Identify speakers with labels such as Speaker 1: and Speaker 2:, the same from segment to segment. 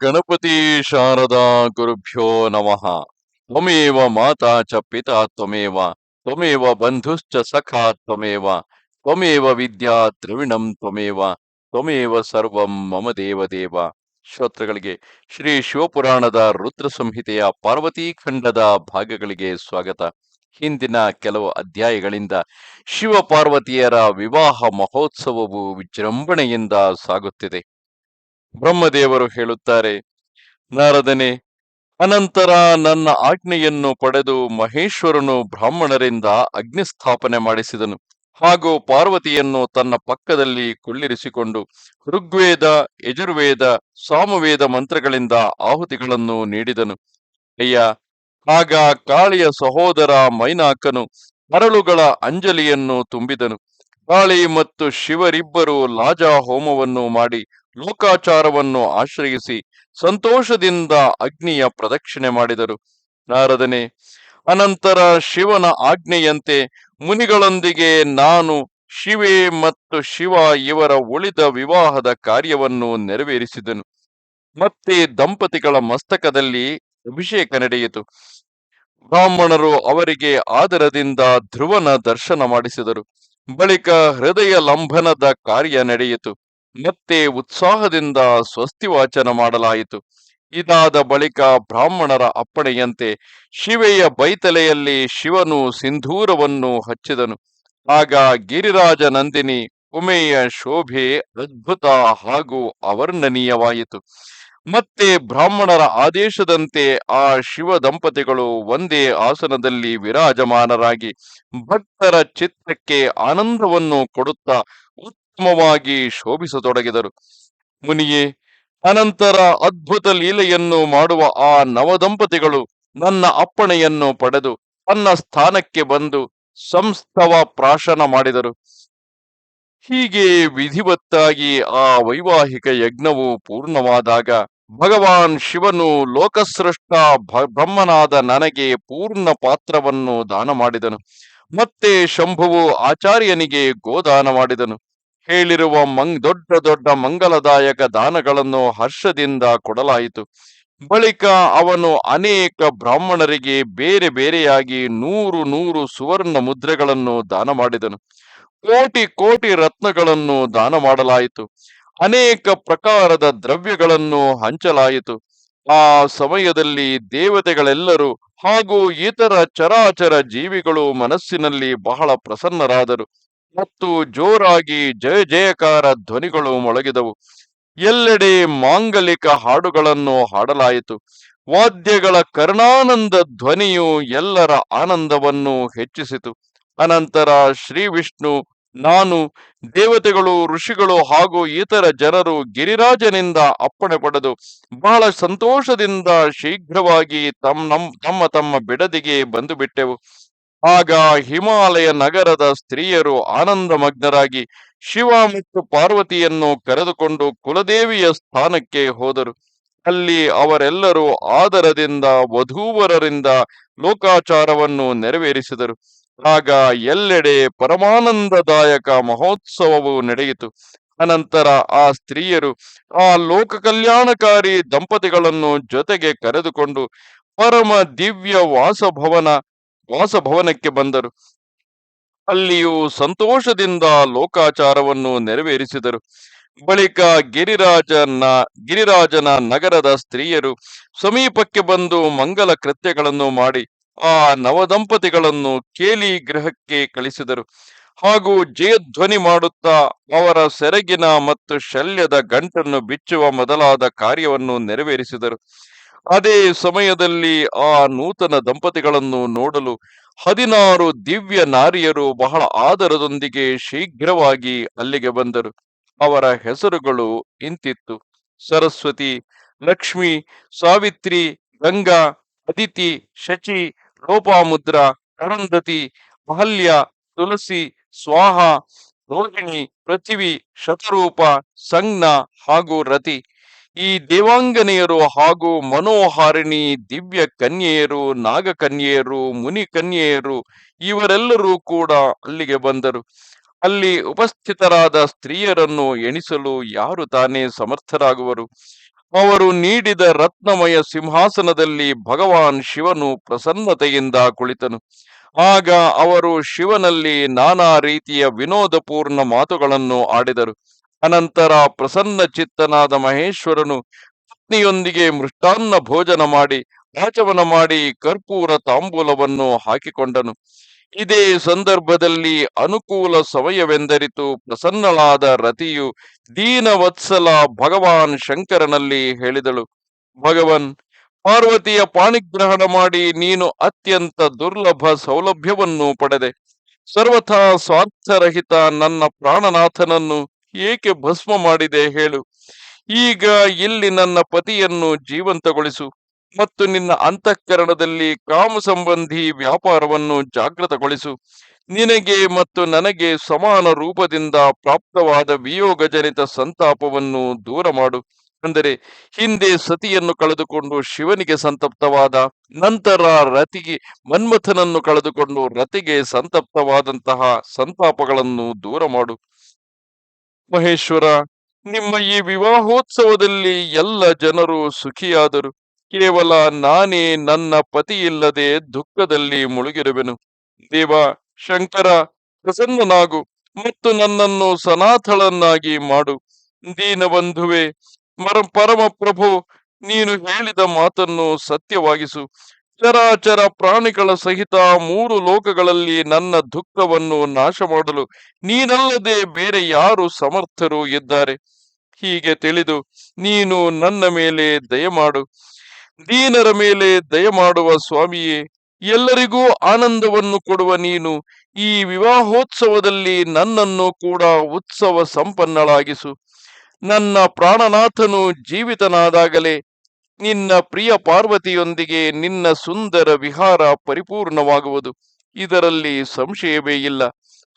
Speaker 1: ಗಣಪತಿ ಶಾರದಾ ಗುರುಭ್ಯೋ ನಮಃ. ತ್ವಮೇವ ಮಾತಾ ಚ ಪಿತಾ ತ್ವಮೇವ ತ್ವಮೇವ ಬಂಧುಶ್ಚ ಸಖಾ ತ್ವಮೇವ ತ್ವಮೇವ ವಿದ್ಯಾ ದ್ರವಿಣಂ ತ್ವಮೇವ ತ್ವಮೇವ ಸರ್ವಂ ಮಮ ದೇವ ದೇವ. ಶ್ರೀ ಶಿವಪುರಾಣದ ರುದ್ರ ಸಂಹಿತೆಯ ಪಾರ್ವತಿ ಖಂಡದ ಭಾಗಗಳಿಗೆ ಸ್ವಾಗತ. ಹಿಂದಿನ ಕೆಲವು ಅಧ್ಯಾಯಗಳಿಂದ ಶಿವ ಪಾರ್ವತಿಯರ ವಿವಾಹ ಮಹೋತ್ಸವವು ವಿಜೃಂಭಣೆಯಿಂದ ಸಾಗುತ್ತಿದೆ. ಬ್ರಹ್ಮದೇವರು ಹೇಳುತ್ತಾರೆ, ನಾರದನೆ, ಅನಂತರ ನನ್ನ ಆಜ್ಞೆಯನ್ನು ಪಡೆದು ಮಹೇಶ್ವರನು ಬ್ರಾಹ್ಮಣರಿಂದ ಅಗ್ನಿಸ್ಥಾಪನೆ ಮಾಡಿಸಿದನು. ಹಾಗೂ ಪಾರ್ವತಿಯನ್ನು ತನ್ನ ಪಕ್ಕದಲ್ಲಿ ಕುಳ್ಳಿರಿಸಿಕೊಂಡು ಋಗ್ವೇದ, ಯಜುರ್ವೇದ, ಸಾಮವೇದ ಮಂತ್ರಗಳಿಂದ ಆಹುತಿಗಳನ್ನು ನೀಡಿದನು. ಅಯ್ಯ, ಆಗ ಕಾಳಿಯ ಸಹೋದರ ಮೈನಾಕನು ಮರಳುಗಳ ಅಂಜಲಿಯನ್ನು ತುಂಬಿದನು. ಕಾಳಿ ಮತ್ತು ಶಿವರಿಬ್ಬರು ಲಾಜಾ ಹೋಮವನ್ನು ಮಾಡಿ ಲೋಕಾಚಾರವನ್ನು ಆಶ್ರಯಿಸಿ ಸಂತೋಷದಿಂದ ಅಗ್ನಿಯ ಪ್ರದಕ್ಷಿಣೆ ಮಾಡಿದರು. ನಾರದನೆ, ಅನಂತರ ಶಿವನ ಆಜ್ಞೆಯಂತೆ ಮುನಿಗಳೊಂದಿಗೆ ನಾನು ಶಿವೆ ಮತ್ತು ಶಿವ ಇವರ ಉಳಿದ ವಿವಾಹದ ಕಾರ್ಯವನ್ನು ನೆರವೇರಿಸಿದನು. ಮತ್ತೆ ದಂಪತಿಗಳ ಮಸ್ತಕದಲ್ಲಿ ಅಭಿಷೇಕ ನಡೆಯಿತು. ಬ್ರಾಹ್ಮಣರು ಅವರಿಗೆ ಆದರದಿಂದ ಧ್ರುವನ ದರ್ಶನ ಮಾಡಿಸಿದರು. ಬಳಿಕ ಹೃದಯ ಲಂಭನದ ಕಾರ್ಯ ನಡೆಯಿತು. ಮತ್ತೆ ಉತ್ಸಾಹದಿಂದ ಸ್ವಸ್ತಿ ವಾಚನ ಮಾಡಲಾಯಿತು. ಇದಾದ ಬಳಿಕ ಬ್ರಾಹ್ಮಣರ ಅಪ್ಪಣೆಯಂತೆ ಶಿವೆಯ ಬೈತಲೆಯಲ್ಲಿ ಶಿವನು ಸಿಂಧೂರವನ್ನು ಹಚ್ಚಿದನು. ಆಗ ಗಿರಿರಾಜ ನಂದಿನಿ, ಉಮೆಯ ಶೋಭೆ ಅದ್ಭುತ ಹಾಗೂ ಅವರ್ಣನೀಯವಾಯಿತು. ಮತ್ತೆ ಬ್ರಾಹ್ಮಣರ ಆದೇಶದಂತೆ ಆ ಶಿವ ದಂಪತಿಗಳು ಒಂದೇ ಆಸನದಲ್ಲಿ ವಿರಾಜಮಾನರಾಗಿ ಭಕ್ತರ ಚಿತ್ರಕ್ಕೆ ಆನಂದವನ್ನು ಕೊಡುತ್ತಾ ಉತ್ತಮವಾಗಿ ಶೋಭಿಸತೊಡಗಿದರು. ಮುನಿಯೇ, ಅನಂತರ ಅದ್ಭುತ ಲೀಲೆಯನ್ನು ಮಾಡುವ ಆ ನವದಂಪತಿಗಳು ನನ್ನ ಅಪ್ಪಣೆಯನ್ನು ಪಡೆದು ತನ್ನ ಸ್ಥಾನಕ್ಕೆ ಬಂದು ಸಂಸ್ಥವ ಪ್ರಾಶನ ಮಾಡಿದರು. ಹೀಗೆ ವಿಧಿವತ್ತಾಗಿ ಆ ವೈವಾಹಿಕ ಯಜ್ಞವು ಪೂರ್ಣವಾದಾಗ ಭಗವಾನ್ ಶಿವನು ಲೋಕಸೃಷ್ಟ ಬ್ರಹ್ಮನಾದ ನನಗೆ ಪೂರ್ಣ ಪಾತ್ರವನ್ನು ದಾನ ಮಾಡಿದನು. ಮತ್ತೆ ಶಂಭುವು ಆಚಾರ್ಯನಿಗೆ ಗೋದಾನ ಮಾಡಿದನು. ಹೇಳಿರುವ ಮಂಗ್, ದೊಡ್ಡ ದೊಡ್ಡ ಮಂಗಲದಾಯಕ ದಾನಗಳನ್ನು ಹರ್ಷದಿಂದ ಕೊಡಲಾಯಿತು. ಬಳಿಕ ಅವನು ಅನೇಕ ಬ್ರಾಹ್ಮಣರಿಗೆ ಬೇರೆ ಬೇರೆಯಾಗಿ ನೂರು ನೂರು ಸುವರ್ಣ ಮುದ್ರೆಗಳನ್ನು ದಾನ ಮಾಡಿದನು. ಕೋಟಿ ಕೋಟಿ ರತ್ನಗಳನ್ನು ದಾನ ಮಾಡಲಾಯಿತು. ಅನೇಕ ಪ್ರಕಾರದ ದ್ರವ್ಯಗಳನ್ನು ಹಂಚಲಾಯಿತು. ಆ ಸಮಯದಲ್ಲಿ ದೇವತೆಗಳೆಲ್ಲರೂ ಹಾಗೂ ಇತರ ಚರಾಚರ ಜೀವಿಗಳು ಮನಸ್ಸಿನಲ್ಲಿ ಬಹಳ ಪ್ರಸನ್ನರಾದರು. ಮತ್ತು ಜೋರಾಗಿ ಜಯ ಜಯಕಾರ ಧ್ವನಿಗಳು ಮೊಳಗಿದವು. ಎಲ್ಲೆಡೆ ಮಾಂಗಲಿಕ ಹಾಡುಗಳನ್ನು ಹಾಡಲಾಯಿತು. ವಾದ್ಯಗಳ ಕರ್ಣಾನಂದ ಧ್ವನಿಯು ಎಲ್ಲರ ಆನಂದವನ್ನು ಹೆಚ್ಚಿಸಿತು. ಅನಂತರ ಶ್ರೀ ವಿಷ್ಣು, ನಾನು, ದೇವತೆಗಳು, ಋಷಿಗಳು ಹಾಗೂ ಇತರ ಜನರು ಗಿರಿರಾಜನಿಂದ ಅಪ್ಪಣೆ ಪಡೆದು ಬಹಳ ಸಂತೋಷದಿಂದ ಶೀಘ್ರವಾಗಿ ತಮ್ಮ ತಮ್ಮ ತಮ್ಮ ಬಿಡದಿಗೆ ಬಂದು ಬಿಟ್ಟೆವು ಆಗ ಹಿಮಾಲಯ ನಗರದ ಸ್ತ್ರೀಯರು ಆನಂದಮಗ್ನರಾಗಿ ಶಿವ ಮತ್ತು ಪಾರ್ವತಿಯನ್ನು ಕರೆದುಕೊಂಡು ಕುಲದೇವಿಯ ಸ್ಥಾನಕ್ಕೆ ಹೋದರು. ಅಲ್ಲಿ ಅವರೆಲ್ಲರೂ ಆದರದಿಂದ ವಧೂವರರಿಂದ ಲೋಕಾಚಾರವನ್ನು ನೆರವೇರಿಸಿದರು. ಆಗ ಎಲ್ಲೆಡೆ ಪರಮಾನಂದದಾಯಕ ಮಹೋತ್ಸವವು ನಡೆಯಿತು. ಅನಂತರ ಆ ಸ್ತ್ರೀಯರು ಆ ಲೋಕ ಕಲ್ಯಾಣಕಾರಿ ದಂಪತಿಗಳನ್ನು ಜೊತೆಗೆ ಕರೆದುಕೊಂಡು ಪರಮ ದಿವ್ಯ ವಾಸಭವನ ವಾಸಭವನಕ್ಕೆ ಬಂದರು. ಅಲ್ಲಿಯೂ ಸಂತೋಷದಿಂದ ಲೋಕಾಚಾರವನ್ನು ನೆರವೇರಿಸಿದರು. ಬಳಿಕ ಗಿರಿರಾಜನ ಗಿರಿರಾಜನ ನಗರದ ಸ್ತ್ರೀಯರು ಸಮೀಪಕ್ಕೆ ಬಂದು ಮಂಗಲ ಕೃತ್ಯಗಳನ್ನು ಮಾಡಿ ಆ ನವದಂಪತಿಗಳನ್ನು ಕೇಲಿ ಗೃಹಕ್ಕೆ ಕಳಿಸಿದರು. ಹಾಗೂ ಜಯಧ್ವನಿ ಮಾಡುತ್ತಾ ಅವರ ಸೆರಗಿನ ಮತ್ತು ಶಲ್ಯದ ಗಂಟನ್ನು ಬಿಚ್ಚುವ ಮೊದಲಾದ ಕಾರ್ಯವನ್ನು ನೆರವೇರಿಸಿದರು. ಅದೇ ಸಮಯದಲ್ಲಿ ಆ ನೂತನ ದಂಪತಿಗಳನ್ನು ನೋಡಲು ಹದಿನಾರು ದಿವ್ಯ ನಾರಿಯರು ಬಹಳ ಆದರದೊಂದಿಗೆ ಶೀಘ್ರವಾಗಿ ಅಲ್ಲಿಗೆ ಬಂದರು. ಅವರ ಹೆಸರುಗಳು ಇಂತಿತ್ತು. ಸರಸ್ವತಿ, ಲಕ್ಷ್ಮಿ, ಸಾವಿತ್ರಿ, ಗಂಗಾ, ಅದಿತಿ, ಶಚಿ, ಲೋಪಾಮುದ್ರ, ಅರುಂಧತಿ ಅಹಲ್ಯ ತುಳಸಿ ಸ್ವಾಹ, ರೋಹಿಣಿ, ಪೃಥಿವಿ, ಶತರೂಪ, ಸಂಜ್ಞ ಹಾಗೂ ರತಿ. ಈ ದೇವಾಂಗನೆಯರು ಹಾಗೂ ಮನೋಹಾರಿಣಿ, ದಿವ್ಯ ಕನ್ಯೆಯರು ನಾಗಕನ್ಯೆಯರು ಮುನಿ ಕನ್ಯೆಯರು ಇವರೆಲ್ಲರೂ ಕೂಡ ಅಲ್ಲಿಗೆ ಬಂದರು. ಅಲ್ಲಿ ಉಪಸ್ಥಿತರಾದ ಸ್ತ್ರೀಯರನ್ನು ಎಣಿಸಲು ಯಾರು ತಾನೇ ಸಮರ್ಥರಾಗುವರು? ಅವರು ನೀಡಿದ ರತ್ನಮಯ ಸಿಂಹಾಸನದಲ್ಲಿ ಭಗವಾನ್ ಶಿವನು ಪ್ರಸನ್ನತೆಯಿಂದ ಕುಳಿತನು. ಆಗ ಅವರು ಶಿವನಲ್ಲಿ ನಾನಾ ರೀತಿಯ ವಿನೋದಪೂರ್ಣ ಮಾತುಗಳನ್ನು ಆಡಿದರು. ಅನಂತರ ಪ್ರಸನ್ನ ಚಿತ್ತನಾದ ಮಹೇಶ್ವರನು ಪತ್ನಿಯೊಂದಿಗೆ ಮೃಷ್ಟಾನ್ನ ಭೋಜನ ಮಾಡಿ, ಆಚಮನ ಮಾಡಿ ಕರ್ಪೂರ ತಾಂಬೂಲವನ್ನು ಹಾಕಿಕೊಂಡನು. ಇದೇ ಸಂದರ್ಭದಲ್ಲಿ ಅನುಕೂಲ ಸಮಯವೆಂದರಿತು ಪ್ರಸನ್ನಳಾದ ರತಿಯು ದೀನವತ್ಸಲ ಭಗವಾನ್ ಶಂಕರನಲ್ಲಿ ಹೇಳಿದಳು, ಭಗವನ್, ಪಾರ್ವತಿಯ ಪಾಣಿಗ್ರಹಣ ಮಾಡಿ ನೀನು ಅತ್ಯಂತ ದುರ್ಲಭ ಸೌಲಭ್ಯವನ್ನು ಪಡೆದೆ. ಸರ್ವಥಾ ಸ್ವಾರ್ಥರಹಿತ ನನ್ನ ಪ್ರಾಣನಾಥನನ್ನು ಏಕೆ ಭಸ್ಮ ಮಾಡಿದೆ ಹೇಳು. ಈಗ ಇಲ್ಲಿ ನನ್ನ ಪತಿಯನ್ನು ಜೀವಂತಗೊಳಿಸು ಮತ್ತು ನಿನ್ನ ಅಂತಃಕರಣದಲ್ಲಿ ಕಾಮ ಸಂಬಂಧಿ ವ್ಯಾಪಾರವನ್ನು ಜಾಗೃತಗೊಳಿಸು ನಿನಗೆ ಮತ್ತು ನನಗೆ ಸಮಾನ ರೂಪದಿಂದ ಪ್ರಾಪ್ತವಾದ ವಿಯೋಗಜನಿತ ಸಂತಾಪವನ್ನು ದೂರ ಮಾಡು. ಅಂದರೆ ಹಿಂದೆ ಸತಿಯನ್ನು ಕಳೆದುಕೊಂಡು ಶಿವನಿಗೆ ಸಂತಪ್ತವಾದ, ನಂತರ ರತಿಗೆ, ಮನ್ಮಥನನ್ನು ಕಳೆದುಕೊಂಡು ರತಿಗೆ ಸಂತಪ್ತವಾದಂತಹ ಸಂತಾಪಗಳನ್ನು ದೂರ ಮಾಡು. ಮಹೇಶ್ವರ, ನಿಮ್ಮ ಈ ವಿವಾಹೋತ್ಸವದಲ್ಲಿ ಎಲ್ಲ ಜನರು ಸುಖಿಯಾದರು. ಕೇವಲ ನಾನೇ ನನ್ನ ಪತಿಯಿಲ್ಲದೆ ದುಃಖದಲ್ಲಿ ಮುಳುಗಿರುವೆನು. ದೇವ, ಶಂಕರ ಪ್ರಸನ್ನನಾಗು ಮತ್ತು ನನ್ನನ್ನು ಸನಾಥಳನ್ನಾಗಿ ಮಾಡು. ದೀನಬಂಧುವೆ ಮರ ಪರಮ ಪ್ರಭು ನೀನು ಹೇಳಿದ ಮಾತನ್ನು ಸತ್ಯವಾಗಿಸು. ಚರಾಚರ ಪ್ರಾಣಿಗಳ ಸಹಿತ ಮೂರು ಲೋಕಗಳಲ್ಲಿ ನನ್ನ ದುಃಖವನ್ನು ನಾಶ ಮಾಡಲು ನೀನಲ್ಲದೆ ಬೇರೆ ಯಾರು ಸಮರ್ಥರು ಇದ್ದಾರೆ? ಹೀಗೆ ತಿಳಿದು ನೀನು ನನ್ನ ಮೇಲೆ ದಯಮಾಡು. ದೀನರ ಮೇಲೆ ದಯಮಾಡುವ ಸ್ವಾಮಿಯೇ, ಎಲ್ಲರಿಗೂ ಆನಂದವನ್ನು ಕೊಡುವ ನೀನು ಈ ವಿವಾಹೋತ್ಸವದಲ್ಲಿ ನನ್ನನ್ನು ಕೂಡ ಉತ್ಸವ ಸಂಪನ್ನಳಾಗಿಸು. ನನ್ನ ಪ್ರಾಣನಾಥನು ಜೀವಿತನಾದಾಗಲೇ ನಿನ್ನ ಪ್ರಿಯ ಪಾರ್ವತಿಯೊಂದಿಗೆ ನಿನ್ನ ಸುಂದರ ವಿಹಾರ ಪರಿಪೂರ್ಣವಾಗುವುದು. ಇದರಲ್ಲಿ ಸಂಶಯವೇ ಇಲ್ಲ.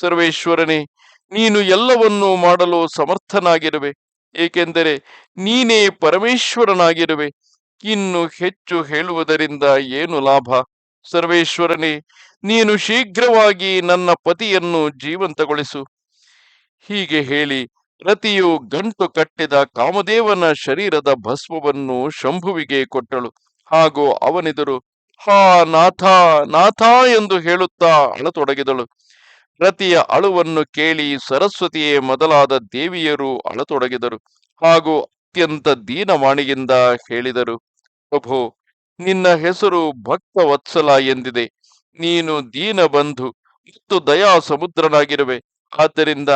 Speaker 1: ಸರ್ವೇಶ್ವರನೇ, ನೀನು ಎಲ್ಲವನ್ನೂ ಮಾಡಲು ಸಮರ್ಥನಾಗಿರುವೆ. ಏಕೆಂದರೆ ನೀನೇ ಪರಮೇಶ್ವರನಾಗಿರುವೆ. ಇನ್ನು ಹೆಚ್ಚು ಹೇಳುವುದರಿಂದ ಏನು ಲಾಭ? ಸರ್ವೇಶ್ವರನೇ, ನೀನು ಶೀಘ್ರವಾಗಿ ನನ್ನ ಪತಿಯನ್ನು ಜೀವಂತಗೊಳಿಸು. ಹೀಗೆ ಹೇಳಿ ರತಿಯು ಗಂಟು ಕಟ್ಟಿದ ಕಾಮದೇವನ ಶರೀರದ ಭಸ್ಮವನ್ನು ಶಂಭುವಿಗೆ ಕೊಟ್ಟಳು. ಹಾಗೂ ಅವನಿದರು, ಹಾ, ನಾಥ ನಾಥ ಎಂದು ಹೇಳುತ್ತಾ ಅಳತೊಡಗಿದಳು. ರತಿಯ ಅಳುವನ್ನು ಕೇಳಿ ಸರಸ್ವತಿಯೇ ಮೊದಲಾದ ದೇವಿಯರು ಅಳತೊಡಗಿದರು. ಹಾಗೂ ಅತ್ಯಂತ ದೀನವಾಣಿಯಿಂದ ಹೇಳಿದರು, ಪ್ರಭು, ನಿನ್ನ ಹೆಸರು ಭಕ್ತ ವತ್ಸಲ ಎಂದಿದೆ. ನೀನು ದೀನ ಬಂಧು ಮತ್ತು ದಯಾ ಸಮುದ್ರನಾಗಿರುವೆ ಆದ್ದರಿಂದ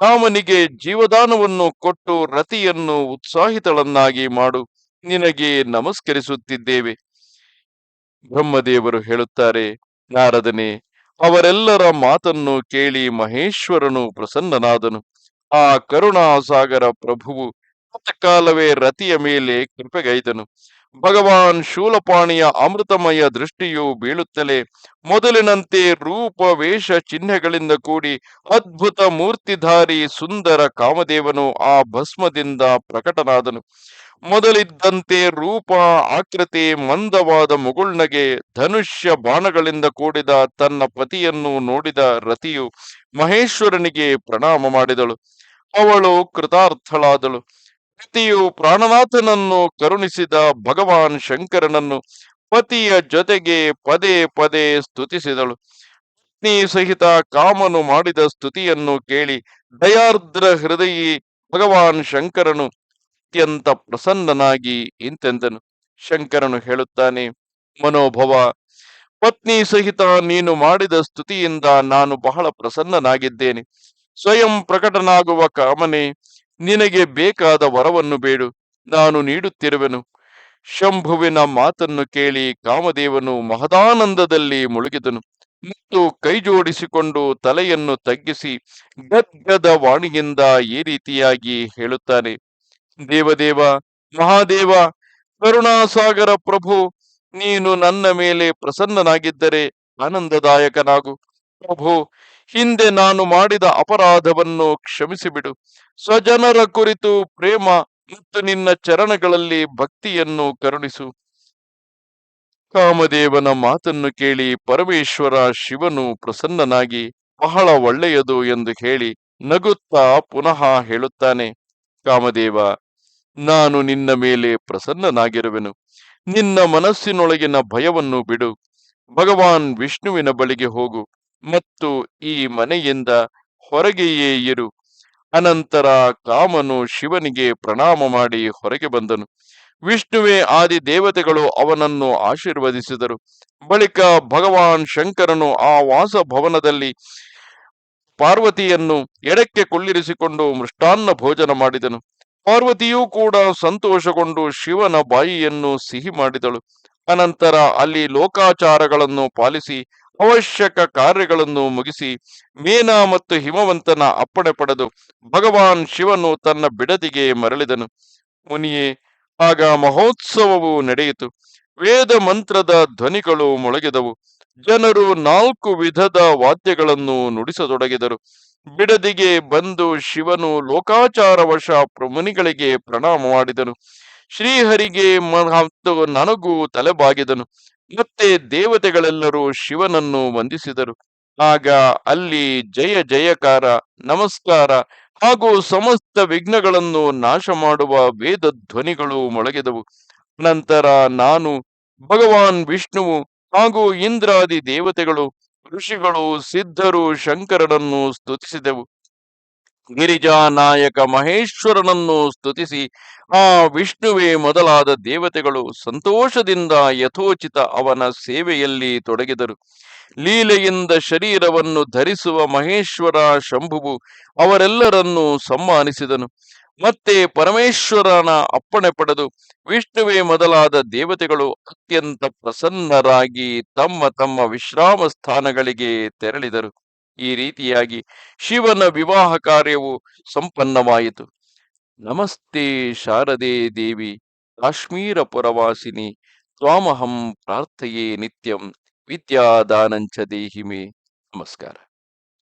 Speaker 1: ಕಾಮನಿಗೆ ಜೀವದಾನವನ್ನು ಕೊಟ್ಟು ರತಿಯನ್ನು ಉತ್ಸಾಹಿತಳನ್ನಾಗಿ ಮಾಡು, ನಿನಗೆ ನಮಸ್ಕರಿಸುತ್ತಿದ್ದೇವೆ. ಬ್ರಹ್ಮದೇವರು ಹೇಳುತ್ತಾರೆ, ನಾರದನೆ, ಅವರೆಲ್ಲರ ಮಾತನ್ನು ಕೇಳಿ ಮಹೇಶ್ವರನು ಪ್ರಸನ್ನನಾದನು. ಆ ಕರುಣಾಸಾಗರ ಪ್ರಭುವು ಕಾಲವೇ ರತಿಯ ಮೇಲೆ ಕೃಪೆಗೈದನು. ಭಗವಾನ್ ಶೂಲಪಾಣಿಯ ಅಮೃತಮಯ ದೃಷ್ಟಿಯು ಬೀಳುತ್ತಲೇ ಮೊದಲಿನಂತೆ ರೂಪ ವೇಷ ಚಿಹ್ನೆಗಳಿಂದ ಕೂಡಿ ಅದ್ಭುತ ಮೂರ್ತಿಧಾರಿ ಸುಂದರ ಕಾಮದೇವನು ಆ ಭಸ್ಮದಿಂದ ಪ್ರಕಟನಾದನು. ಮೊದಲಿದ್ದಂತೆ ರೂಪ, ಆಕೃತಿ, ಮಂದವಾದ ಮುಗುಳ್ನಗೆ ಧನುಷ್ಯ ಬಾಣಗಳಿಂದ ಕೂಡಿದ ತನ್ನ ಪತಿಯನ್ನು ನೋಡಿದ ರತಿಯು ಮಹೇಶ್ವರನಿಗೆ ಪ್ರಣಾಮ ಮಾಡಿದಳು. ಅವಳು ಕೃತಾರ್ಥಳಾದಳು. ರತಿಯು ಪ್ರಾಣನಾಥನನ್ನು ಕರುಣಿಸಿದ ಭಗವಾನ್ ಶಂಕರನನ್ನು ಪತಿಯ ಜೊತೆಗೆ ಪದೇ ಪದೇ ಸ್ತುತಿಸಿದಳು. ಪತ್ನಿ ಸಹಿತ ಕಾಮನು ಮಾಡಿದ ಸ್ತುತಿಯನ್ನು ಕೇಳಿ ದಯಾರ್ದ್ರ ಹೃದಯಿ ಭಗವಾನ್ ಶಂಕರನು ಅತ್ಯಂತ ಪ್ರಸನ್ನನಾಗಿ ಇಂತೆಂದನು. ಶಂಕರನು ಹೇಳುತ್ತಾನೆ, ಮನೋಭವ, ಪತ್ನಿ ಸಹಿತ ನೀನು ಮಾಡಿದ ಸ್ತುತಿಯಿಂದ ನಾನು ಬಹಳ ಪ್ರಸನ್ನನಾಗಿದ್ದೇನೆ. ಸ್ವಯಂ ಪ್ರಕಟನಾಗುವ ಕಾಮನೆ ನಿನಗೆ ಬೇಕಾದ ವರವನ್ನು ಬೇಡು, ನಾನು ನೀಡುತ್ತಿರುವೆನು. ಶಂಭುವಿನ ಮಾತನ್ನು ಕೇಳಿ ಕಾಮದೇವನು ಮಹದಾನಂದದಲ್ಲಿ ಮುಳುಗಿದನು. ಮತ್ತು ಕೈಜೋಡಿಸಿಕೊಂಡು ತಲೆಯನ್ನು ತಗ್ಗಿಸಿ ಗದ್ಗದ ವಾಣಿಯಿಂದ ಈ ರೀತಿಯಾಗಿ ಹೇಳುತ್ತಾನೆ. ದೇವದೇವ, ಮಹಾದೇವ, ಕರುಣಾಸಾಗರ ಪ್ರಭು, ನೀನು ನನ್ನ ಮೇಲೆ ಪ್ರಸನ್ನನಾಗಿದ್ದರೆ ಆನಂದದಾಯಕನಾಗು. ಪ್ರಭು ಹಿಂದೆ ನಾನು ಮಾಡಿದ ಅಪರಾಧವನ್ನು ಕ್ಷಮಿಸಿಬಿಡು. ಸ್ವಜನರ ಕುರಿತು ಪ್ರೇಮ, ಮತ್ತು ನಿನ್ನ ಚರಣಗಳಲ್ಲಿ ಭಕ್ತಿಯನ್ನು ಕರುಣಿಸು. ಕಾಮದೇವನ ಮಾತನ್ನು ಕೇಳಿ ಪರಮೇಶ್ವರ ಶಿವನು ಪ್ರಸನ್ನನಾಗಿ, ಬಹಳ ಒಳ್ಳೆಯದು ಎಂದು ಹೇಳಿ ನಗುತ್ತಾ ಪುನಃ ಹೇಳುತ್ತಾನೆ, ಕಾಮದೇವ, ನಾನು ನಿನ್ನ ಮೇಲೆ ಪ್ರಸನ್ನನಾಗಿರುವೆನು. ನಿನ್ನ ಮನಸ್ಸಿನೊಳಗಿನ ಭಯವನ್ನು ಬಿಡು. ಭಗವಾನ್ ವಿಷ್ಣುವಿನ ಬಳಿಗೆ ಹೋಗು. ಮತ್ತು ಈ ಮನೆಯಿಂದ ಹೊರಗೆಯೇ ಇರು. ಅನಂತರ ಕಾಮನು ಶಿವನಿಗೆ ಪ್ರಣಾಮ ಮಾಡಿ ಹೊರಗೆ ಬಂದನು. ವಿಷ್ಣುವೇ ಆದಿ ದೇವತೆಗಳು ಅವನನ್ನು ಆಶೀರ್ವದಿಸಿದರು. ಬಳಿಕ ಭಗವಾನ್ ಶಂಕರನು ಆ ವಾಸಭವನದಲ್ಲಿ ಪಾರ್ವತಿಯನ್ನು ಎಡಕ್ಕೆ ಕೊಳ್ಳಿರಿಸಿಕೊಂಡು ಮೃಷ್ಟಾನ್ನ ಭೋಜನ ಮಾಡಿದನು. ಪಾರ್ವತಿಯೂ ಕೂಡ ಸಂತೋಷಗೊಂಡು ಶಿವನ ಬಾಯಿಯನ್ನು ಸಿಹಿ ಮಾಡಿದಳು. ಅನಂತರ ಅಲ್ಲಿ ಲೋಕಾಚಾರಗಳನ್ನು ಪಾಲಿಸಿ ಅವಶ್ಯಕ ಕಾರ್ಯಗಳನ್ನು ಮುಗಿಸಿ ಮೇನ ಮತ್ತು ಹಿಮವಂತನ ಅಪ್ಪಣೆ ಪಡೆದು ಭಗವಾನ್ ಶಿವನು ತನ್ನ ಬಿಡದಿಗೆ ಮರಳಿದನು. ಮುನಿಯೇ, ಆಗ ಮಹೋತ್ಸವವು ನಡೆಯಿತು. ವೇದ ಮಂತ್ರದ ಧ್ವನಿಗಳು ಮೊಳಗಿದವು. ಜನರು ನಾಲ್ಕು ವಿಧದ ವಾದ್ಯಗಳನ್ನು ನುಡಿಸತೊಡಗಿದರು. ಬಿಡದಿಗೆ ಬಂದು ಶಿವನು ಲೋಕಾಚಾರವಶ ಮುನಿಗಳಿಗೆ ಪ್ರಣಾಮ ಮಾಡಿದನು. ಶ್ರೀಹರಿಗೆ ಮತ್ತು ನನಗೂ ತಲೆಬಾಗಿದನು. ಮತ್ತೆ ದೇವತೆಗಳೆಲ್ಲರೂ ಶಿವನನ್ನು ವಂದಿಸಿದರು. ಆಗ ಅಲ್ಲಿ ಜಯ ಜಯಕಾರ, ನಮಸ್ಕಾರ ಹಾಗೂ ಸಮಸ್ತ ವಿಘ್ನಗಳನ್ನು ನಾಶ ಮಾಡುವ ವೇದ ಧ್ವನಿಗಳು ಮೊಳಗಿದವು. ನಂತರ ನಾನು, ಭಗವಾನ್ ವಿಷ್ಣುವು ಹಾಗೂ ಇಂದ್ರಾದಿ ದೇವತೆಗಳು, ಋಷಿಗಳು, ಸಿದ್ಧರು ಶಂಕರನನ್ನು ಸ್ತುತಿಸಿದೆವು. ಗಿರಿಜಾ ನಾಯಕ ಮಹೇಶ್ವರನನ್ನು ಸ್ತುತಿಸಿ, ಆ ವಿಷ್ಣುವೇ ಮೊದಲಾದ ದೇವತೆಗಳು ಸಂತೋಷದಿಂದ ಯಥೋಚಿತ ಅವನ ಸೇವೆಯಲ್ಲಿ ತೊಡಗಿದರು. ಲೀಲೆಯಿಂದ ಶರೀರವನ್ನು ಧರಿಸುವ ಮಹೇಶ್ವರ ಶಂಭುವು ಅವರೆಲ್ಲರನ್ನೂ ಸಮ್ಮಾನಿಸಿದನು. ಮತ್ತೆ ಪರಮೇಶ್ವರನ ಅಪ್ಪಣೆ ಪಡೆದು ವಿಷ್ಣುವೇ ಮೊದಲಾದ ದೇವತೆಗಳು ಅತ್ಯಂತ ಪ್ರಸನ್ನರಾಗಿ ತಮ್ಮ ತಮ್ಮ ವಿಶ್ರಾಮ ಸ್ಥಾನಗಳಿಗೆ ತೆರಳಿದರು. ಈ ರೀತಿಯಾಗಿ ಶಿವನ ವಿವಾಹ ಕಾರ್ಯವು ಸಂಪನ್ನವಾಯಿತು. ನಮಸ್ತೆ ಶಾರದೆ ದೇವಿ, ಕಾಶ್ಮೀರ ಪುರವಾಸಿನಿ, ತ್ವಾಮಹಂ ಪ್ರಾರ್ಥಯೇ ನಿತ್ಯಂ ವಿದ್ಯಾದಾನಂಚ ದೇಹಿಮೆ. ನಮಸ್ಕಾರ.